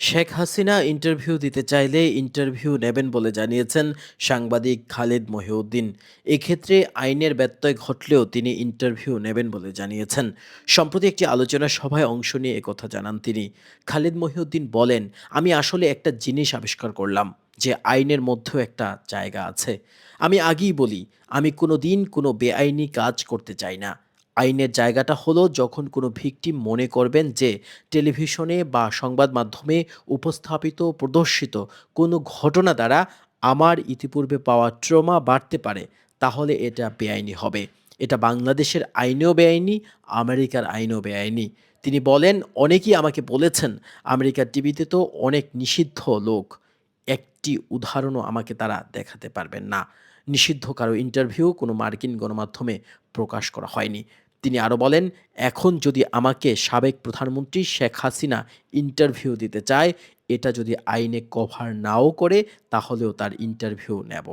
Sheikh Hasina interview দিতে চাইলে interview নেবেন বলে জানিয়েছেন সাংবাদিক খালেদ মহিউদ্দিন। এক্ষেত্রে আইনের ব্যত্যয় ঘটলেও তিনি ইন্টারভিউ নেবেন বলে জানিয়েছেন। সম্প্রতি একটি আলোচনা সভায় অংশ নিয়ে একথা জানান তিনি। খালেদ মহিউদ্দিন বলেন, আমি আসলে একটা জিনিস আবিষ্কার করলাম, যে আইনের মধ্যেও একটা জায়গা আছে। আমি আগেই বলি, আমি কোনো দিন কোনো বেআইনি কাজ করতে চাই না। আইনের জায়গাটা হলো যখন কোনো ভিকটিম মনে করবেন যে টেলিভিশনে বা সংবাদ মাধ্যমে উপস্থাপিত, প্রদর্শিত কোনো ঘটনা দ্বারা আমার ইতিপূর্বে পাওয়া ট্রমা বাড়তে পারে, তাহলে এটা বেআইনি হবে। এটা বাংলাদেশের আইনেও বেআইনি, আমেরিকার আইনেও বেআইনি। তিনি বলেন, অনেকেই আমাকে বলেছেন, আমেরিকার টিভিতে তো অনেক নিষিদ্ধ লোক। একটি উদাহরণও আমাকে তারা দেখাতে পারবেন না। নিষিদ্ধ কারও ইন্টারভিউ কোনো মার্কিন গণমাধ্যমে প্রকাশ করা হয়নি। তিনি আরও বলেন, এখন যদি আমাকে সাবেক প্রধানমন্ত্রী শেখ হাসিনা ইন্টারভিউ দিতে চায়, এটা যদি আইনে কভার নাও করে, তাহলেও তার ইন্টারভিউ নেব।